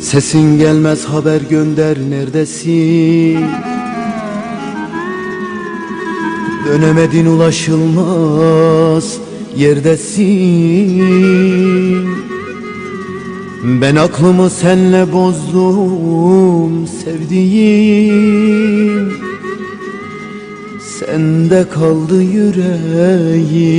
Sesin gelmez haber gönder neredesin? Dönemedin ulaşılmaz yerdesin. Ben aklımı senle bozdum sevdiğim. Sende kaldı yüreğim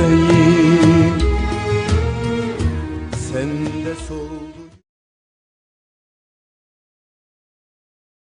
Sen de sol